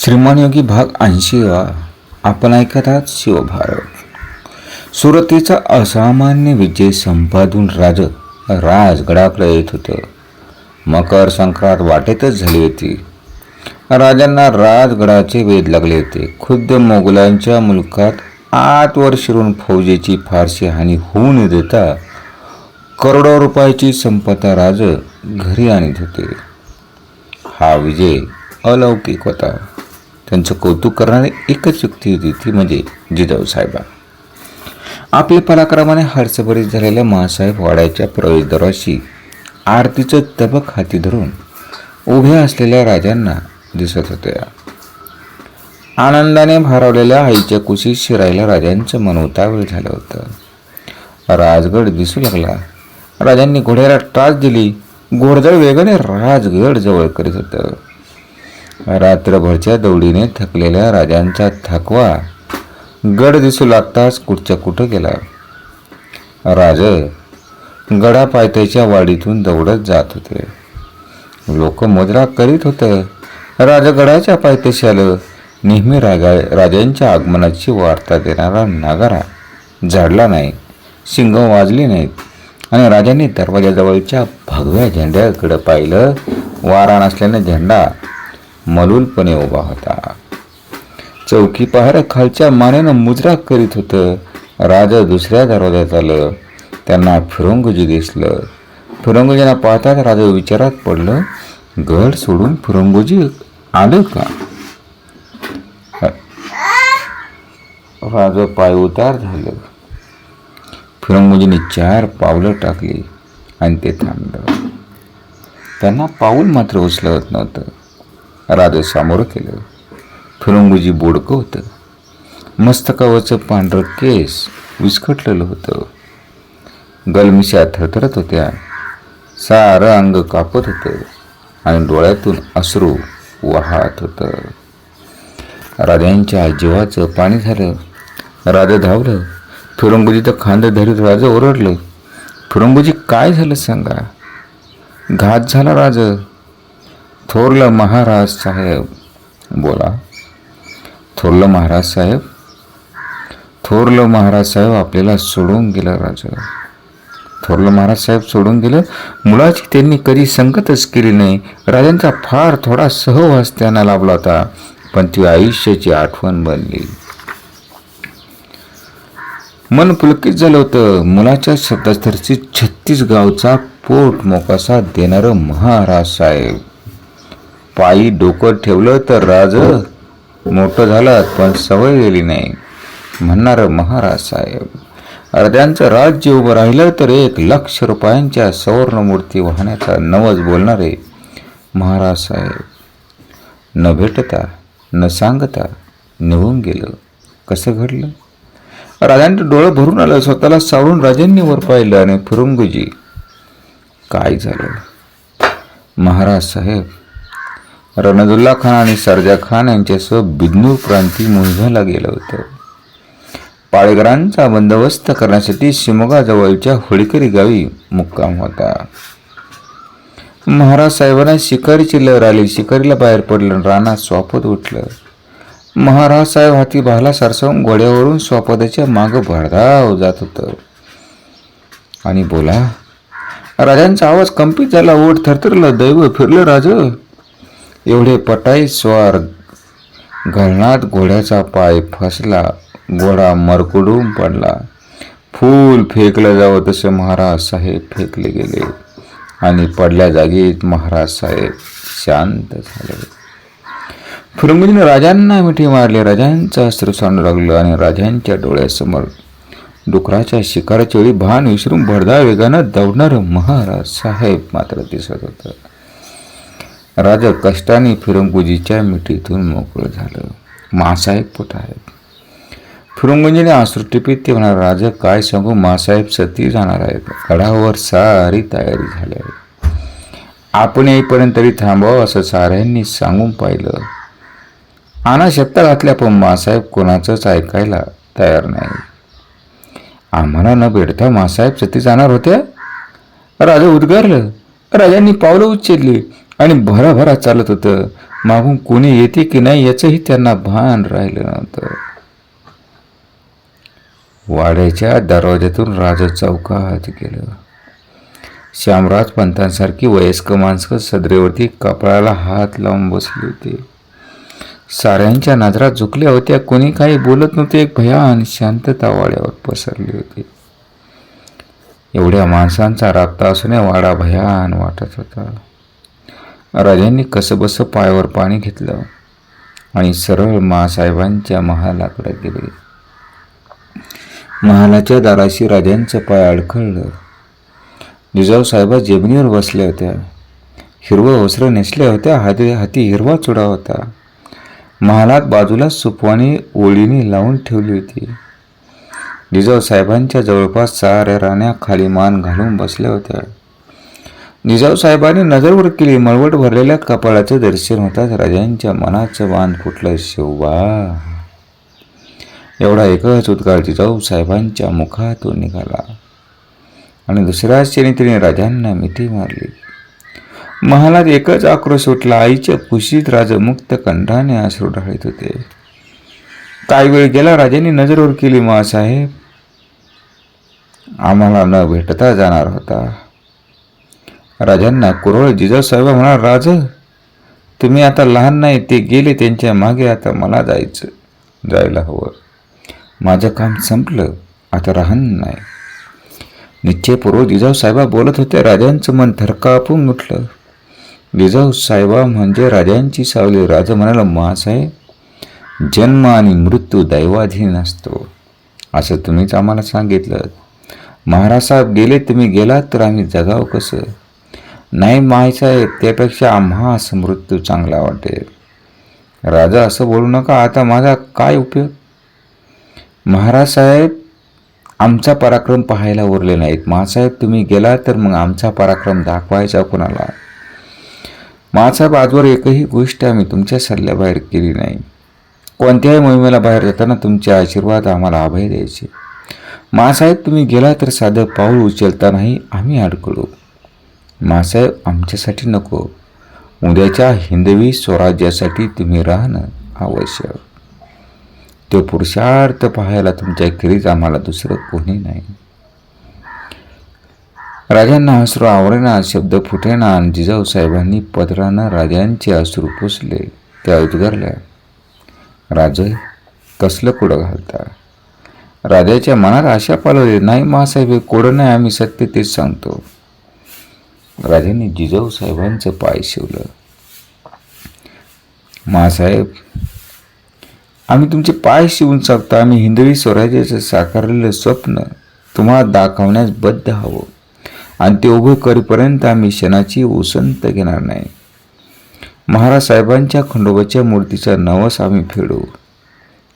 श्रीमान योगी भाग ऐंशी आपण ऐकत आहात शिवभारत. सुरतीचा असामान्य विजय संपादून राज राजगडाकडे येत होतं. मकर संक्रांत वाटेतच झाली होती. राजांना राजगडाचे वेध लागले होते. खुद्द मोगलांच्या मुलकात आतवर शिरून फौजेची फारशी हानी होऊ न देता करोडो रुपयाची संपदा राज घरी आणत होते. हा विजय अलौकिक होता. त्यांचं कौतुक करणारी एकच युक्ती होती ती म्हणजे जिजाऊ साहेबा. आपल्या पराक्रमाने हर्षभरीत झालेल्या महासाहेब वाड्याच्या प्रवेशद्वाराशी आरतीचं तबक हाती धरून उभ्या असलेल्या राजांना दिसत होत्या. आनंदाने भारावलेल्या आईच्या कुशीत शिरायला राजांचं मन उतावळ झालं होतं. राजगड दिसू लागला. राजांनी घोड्याला त्रास दिली. घोडदळ वेगाने राजगड जवळ करीत होतं. रात्रभरच्या दौडीने थकलेल्या राजांचा थकवा गड दिसू लागताच कुठच्या कुठं गेला. राज गडा पायथ्याच्या वाडीतून दौडत जात होते. लोक मुद्रा करीत होतं. राजगडाच्या पायथ्याशी आलं नेहमी राजा राजांच्या आगमनाची वार्ता देणारा नागारा झाडला नाही शिंग वाजली नाहीत आणि राजांनी दरवाजाजवळच्या भगव्या झेंड्याकडे पाहिलं. वारा नसल्याने झेंडा मलूलपणे उभा होता. चौकी पहारा खालच्या मानेनं मुजरा करीत होतं. राजा दुसऱ्या दरवाज्यात आलं. त्यांना फिरंगुजी दिसलं. फिरंगुजींना पाहताच राजा विचारात पडलं गड सोडून फिरंगुजी आलं का? राजा पाय उतार झालं. फिरंगुजीने चार पावलं टाकली आणि ते थांबलं. त्यांना पाऊल मात्र उचलत नव्हतं. राजा सामोरं केलं. फिरंगुजी बोडकं होतं. मस्तकावरचं पांढरं केस विस्कटलेलं होतं. गलमिशा थरथरत होत्या. सारं अंग कापत होतं आणि डोळ्यातून अश्रू वाहत होतं. राजांच्या जीवाचं पाणी झालं. राजा धावलं. फिरंगुजीचं खांद धरीत राजा ओरडलं. फिरंगुजी काय झालं सांगा? घात झाला राजा. थोरलं महाराज साहेब बोला. थोरलं महाराज साहेब? थोरलं महाराज साहेब आपल्याला सोडून गेलं राजा. थोरलं महाराज साहेब सोडून गेलं. मुलाची त्यांनी कधी संगतच केली नाही. राजांचा फार थोडा सहवास त्यांना लाभला होता पण ती आयुष्याची आठवण बनली. मन पुलकित झालं होतं. मुलाच्या शब्दास्तरची छत्तीस गावचा पोट मोकासा देणारं महाराज साहेब. पायी डोकं ठेवलं तर राज मोठं झालं पण सवय गेली नाही म्हणणारं महाराज साहेब. अर्ध्यांचं राज्य उभं राहिलं तर एक लक्ष रुपयांच्या सुवर्णमूर्ती वाहण्याचा नवस बोलणारे महाराज साहेब. न भेटता न सांगता निघून गेलं. कसं घडलं? राजांचं डोळं भरून आलं स्वतःला सावरून राजांनी वर पाहिलं आणि फिरुंगुजी. काय झालं? महाराज साहेब रणदुल्ला खान आणि सरजा खान यांच्यासह बिदनूर प्रांती मोहिमेला गेलं होतं. पाळेकरांचा बंदोबस्त करण्यासाठी शिमोगाजवळच्या होळीकरी गावी मुक्काम होता. महाराज साहेबांना शिकारीची लहर आली. शिकारीला बाहेर पडलं. राणा स्वापत उठलं. महाराज साहेब हाती भाला सरसावून घोड्यावरून स्वापदाच्या मागं भरधाव जात होतं. आणि बोला राजांचा आवाज कंपित झाला. ओढ थरथरलं. दैव फिरलं राज. एवढे पटाई स्वार घरणात घोड्याचा पाय फसला घोडा मरकुडून पडला. फूल फेकलं जावं तसे महाराज साहेब फेकले गेले आणि पडल्या जागीत महाराज साहेब शांत झाले. फिरंगुजीने राजांना मिठी मारली. राजांचं अस्त्र सांडू लागलं आणि राजांच्या डोळ्यासमोर डुकराच्या शिकाराच्या वेळी भान विसरून भरदा वेगानं दौडणारं महाराज साहेब मात्र दिसत होतं. राजा कष्टाने फिरंगुजीच्या मिठीतून मोकळं झालं. मासाहेब कुठं आहेत? फिरंगुजीने आसरू टिपीत ते म्हणाल राजा काय सांगू? मासाहेब सती जाणार आहेत. गडावर सारी तयारी झाली आहे. आपण येईपर्यंत तरी थांबावं असं साऱ्यांनी सांगून पाहिलं. आणा शब्द घातल्या पण मासाहेब कोणाचंच ऐकायला तयार नाही. आम्हाला न भेटता मासाहेब सती जाणार होत्या? राजा उद्गारलं. राजांनी पावलं उचलली. आणि भराभरा चालत होतं. मागून कोणी येते की नाही याचंही त्यांना भान राहिलं नव्हतं वाड्याच्या दरवाज्यातून राज चौकात गेलं. श्यामराज पंतांसारखी वयस्क माणसं सदरेवरती कपाळाला हात लावून बसली होती. साऱ्यांच्या नजरा झुकल्या होत्या. कोणी काही बोलत नव्हते. एक भयान शांतता वाड्यावर पसरली होती. एवढ्या माणसांचा राबता असूनही वाडा भयान वाटत होता. राजांनी कसंबसं पायावर पाणी घेतलं आणि सरळ मासाहेबांच्या महालाकडे गेले. महालाच्या दाराशी राजांचं पाय अडखळलं. जिजाऊसाहेबा जेमिनीवर बसल्या होत्या. हिरवं वस्त्र नेसल्या होत्या. हाती हाती हिरवा चुडा होता. महालात बाजूला सुपवानी ओळीने लावून ठेवली होती. जिजाऊसाहेबांच्या जवळपास साऱ्या राण्या खाली मान घालून बसल्या होत्या. जिजाऊ साहेबांनी नजरवर केली मळवट भरलेल्या कपाळाचं दर्शन होताच राजांच्या मनाचं बांध फुटलं शिवबा एवढा एकच उद्गार जिजाऊ साहेबांच्या मुखातून निघाला. आणि दुसऱ्या क्षणी तिने राजांना मिठी मारली. महालात एकच आक्रोश उठला. आईच्या कुशीत राजमुक्त कंठाने आश्रू ढाळीत होते. काही वेळ गेला राजांनी नजरवर केली मासाहेब आम्हाला न भेटता जाणार होता. राजांना कुरळ जिजासाहेब म्हणाल राज तुम्ही आता लहान नाही ते गेले त्यांच्या मागे आता मला जायचं जायला हवं. माझं काम संपलं आता राहण नाही. निश्चयपूर्व जिजाऊसाहेबा बोलत होते राजांचं मन थरकापून उठलं. जिजाऊ साहेबा म्हणजे राजांची सावली. राजा म्हणाला मासाहेब जन्म आणि मृत्यू दैवाधीन असतो. असं तुम्हीच आम्हाला सांगितलं. महाराज साहेब गेले तुम्ही गेलात तर आम्ही जगाव कसं? नाही मायसाहेब त्यापेक्षा आम्हास मृत्यू चांगला वाटेल. राजा असं बोलू नका आता माझा काय उपयोग? महाराज साहेब आमचा पराक्रम पाहायला उरले नाहीत. महासाहेब तुम्ही गेला तर मग आमचा पराक्रम दाखवायचा कोणाला? महासाहेब आजवर एकही गोष्ट आम्ही तुमच्या सल्ल्याबाहेर केली नाही. कोणत्याही मोहिमेला बाहेर जाताना तुमचे आशीर्वाद आम्हाला अभय द्यायचे. मासाहेब तुम्ही गेला तर साधं पाऊल उचलतानाही आम्ही अडकळू मासाहेब आमच्यासाठी नको. उद्याच्या हिंदवी स्वराज्यासाठी तुम्ही राहणं आवश्यक. तो पुरुषार्थ पाहायला तुमच्या खेरीज आम्हाला दुसरं कोणी नाही. राजांना अश्रू आवडेना शब्द फुटेना आणि जिजाऊ साहेबांनी पदरानं राजांचे अश्रू पुसले त्या उद्गारल्या राजे कसलं कुडं घालता? राजाच्या मनात आशा पालवली नाही मासाहेब हे कोडं नाही आम्ही सत्य तेच सांगतो. राजाने जिजाऊ साहेबांचं पाय शिवलं. मासाहेब आम्ही तुमचे पाय शिवून सांगतो आम्ही हिंदवी स्वराज्याचं साकारलेलं स्वप्न तुम्हाला दाखवण्यास बद्ध हवं. आणि ते उभं करीपर्यंत आम्ही क्षणाची उसंत घेणार नाही. महाराज साहेबांच्या खंडोबाच्या मूर्तीचा नवस आम्ही फेडू.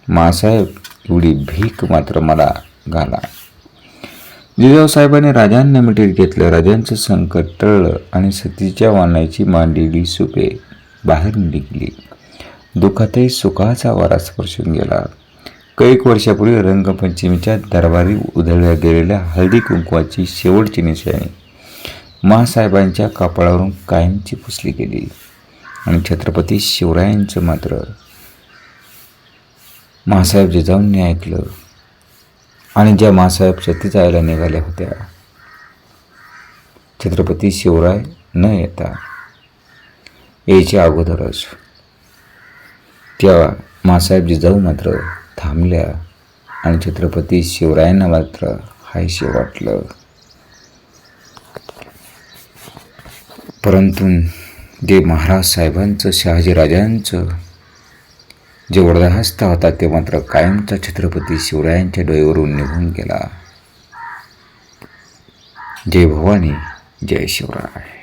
मासाहेब एवढी भीक मात्र मला घाला. जिजाऊ साहेबांनी राजांना मिठीत घेतलं. राजांचं संकट टळलं आणि सतीच्या वानाची मांडलेली सुपे बाहेर निघली. दुःखातही सुखाचा वारा स्पर्शून गेला. कैक वर्षापूर्वी रंगपंचमीच्या दरबारी उधळल्या गेलेल्या हळदी कुंकवाची शेवटची निशाणी महासाहेबांच्या कापडावरून कायमची पुसली गेली आणि छत्रपती शिवरायांचं मात्र. महासाहेब जिजाऊंनी ऐकलं. आणि ज्या मासाहेब सती जायला निघाल्या होत्या छत्रपती शिवराय न येता यायच्या अगोदरच त्या मासाहेब जाऊ मात्र थांबल्या आणि छत्रपती शिवरायांना मात्र हायशे वाटलं. परंतु जे महाराज साहेबांचं शहाजीराजांचं जे वरदहस्त होता ते मात्र कायमचा छत्रपती शिवरायांच्या डोईवरून निघून गेला. जय भवानी जय शिवराय.